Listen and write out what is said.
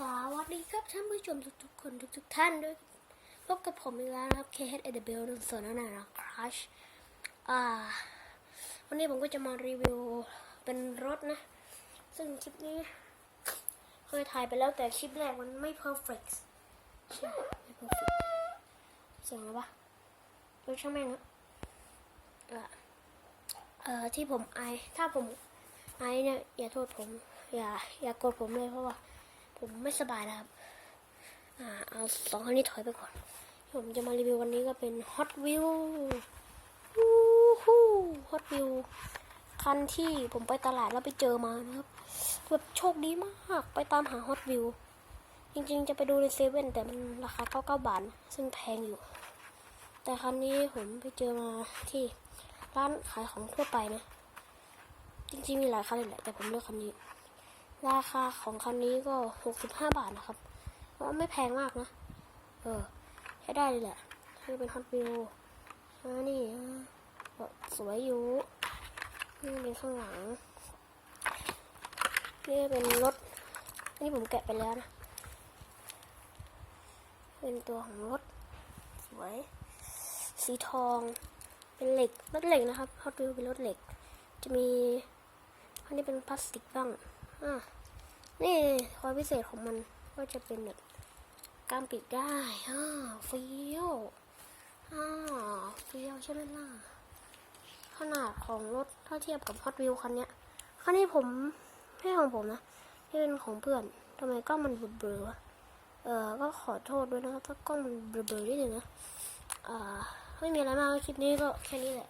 สวัสดีครับท่านผู้ชมทุกๆคนทุกๆท่านด้วยพบกับผมอีกแล้วนะครับ KH a w หนึ่งส่วนนั่นนะครัชอ่า วันนี้ผมก็จะมารีวิวเป็นรถนะ ซึ่งคลิปนี้ เคยถ่ายไปแล้วแต่คลิปแรกมันไม่ perfect ใช่ไม่ perfect เสียงอะไรวะเออช่างแม่งนะเอ่อเอ่อที่ผมไอ ถ้าผมไอเนี่ยอย่าโทษผม อย่าอย่ากดผมเลยเพราะว่า ผมไม่สบายนะครับ อ่า เอาสองคันนี้ถอยไปก่อน ผมจะมารีวิววันนี้ก็เป็น Hot Wheel วู้ฮู้ Hot Wheel คันที่ผมไปตลาดแล้วไปเจอมานะครับแบบโชคดีมาก ไปตามหา Hot Wheel จริงๆ จะไปดูในเซเว่นแต่มันราคา 99 บาท ซึ่งแพงอยู่ แต่คันนี้ผมไปเจอมาที่ร้านขายของทั่วไปนะ จริงๆ มีหลายคันเลยแหละ แต่ผมเลือกคันนี้ ราคาของคันนี้ก็หกสิบห้าบาทนะครับว่าไม่แพงมากนะ เออใช้ได้เลยแหละนี่เป็นฮอตวิวนี่สวยอยู่ นี่เป็นข้างหลัง นี่เป็นรถ นี่ผมแกะไปแล้วนะ เป็นตัวของรถ สวย สีทอง เป็นเหล็ก รถเหล็กนะครับฮอตวิวเป็นรถเหล็ก จะมีอันนี้เป็นพลาสติกบ้าง อะนี่ความพิเศษของมันก็จะเป็นแบบกล้ามปิดได้อ่าเฟี้ยวอ่าเฟี้ยวใช่ไหมล่ะ ขนาดของรถถ้าเทียบกับฮอตวิวคันเนี้ยคันนี้ผมไม่ของผมนะนี่เป็นของเพื่อนทำไมกล้องมันเบลอวะเออก็ขอโทษด้วยนะครับถ้ากล้องมันเบลอๆนิดนึงนะอ่าไม่มีอะไรมากคลิปนี้ก็แค่นี้แหละ